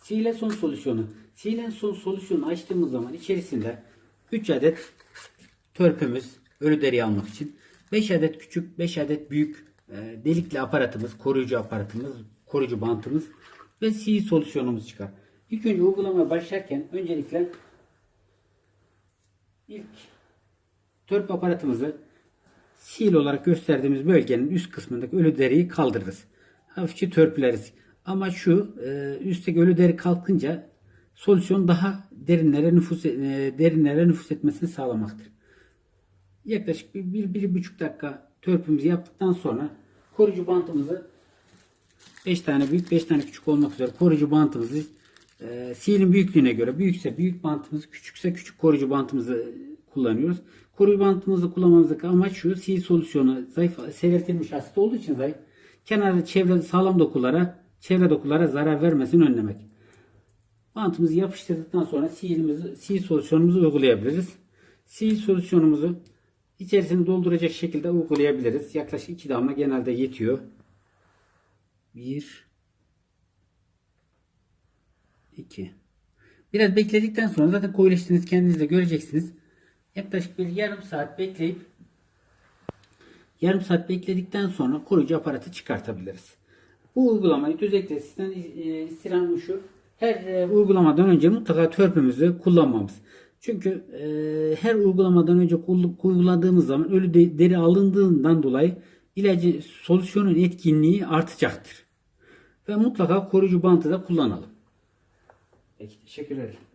Silenson solüsyonu. Silenson solüsyonu açtığımız zaman içerisinde 3 adet törpümüz ölü deriyi almak için 5 adet küçük 5 adet büyük e, delikli aparatımız, koruyucu aparatımız, koruyucu bantımız ve si solüsyonumuz çıkar. İlk önce uygulamaya başlarken öncelikle ilk törpü aparatımızı sil olarak gösterdiğimiz bölgenin üst kısmındaki ölü deriyi kaldırırız. Hafifçe törpüleriz. Ama şu e, üstteki ölü deri kalkınca solüsyon daha derinlere nüfus e, derinlere nüfus etmesini sağlamaktır. Yaklaşık bir, bir, bir buçuk dakika törpümüzü yaptıktan sonra koruyucu bantımızı 5 tane büyük 5 tane küçük olmak üzere koruyucu bantımızı e, silin büyüklüğüne göre büyükse büyük bantımızı küçükse küçük koruyucu bantımızı kullanıyoruz. Koruyucu bantımızı kullanmamızdaki amaç şu sil solüsyonu zayıf seyreltilmiş asit olduğu için zayıf kenarda çevre sağlam dokulara çevre dokulara zarar vermesini önlemek. Bantımızı yapıştırdıktan sonra silimizi, sil solüsyonumuzu uygulayabiliriz. Sil solüsyonumuzu içerisini dolduracak şekilde uygulayabiliriz. Yaklaşık 2 damla genelde yetiyor. 1 2 Biraz bekledikten sonra zaten koyuleştiğiniz kendiniz de göreceksiniz. Yaklaşık bir yarım saat bekleyip yarım saat bekledikten sonra koruyucu aparatı çıkartabiliriz. Bu uygulamayı özellikle sizden istirhamım şu. Her e, uygulamadan önce mutlaka törpümüzü kullanmamız. Çünkü e, her uygulamadan önce uyguladığımız zaman ölü de- deri alındığından dolayı ilacı solüsyonun etkinliği artacaktır. Ve mutlaka koruyucu bantı da kullanalım. Peki teşekkür ederim.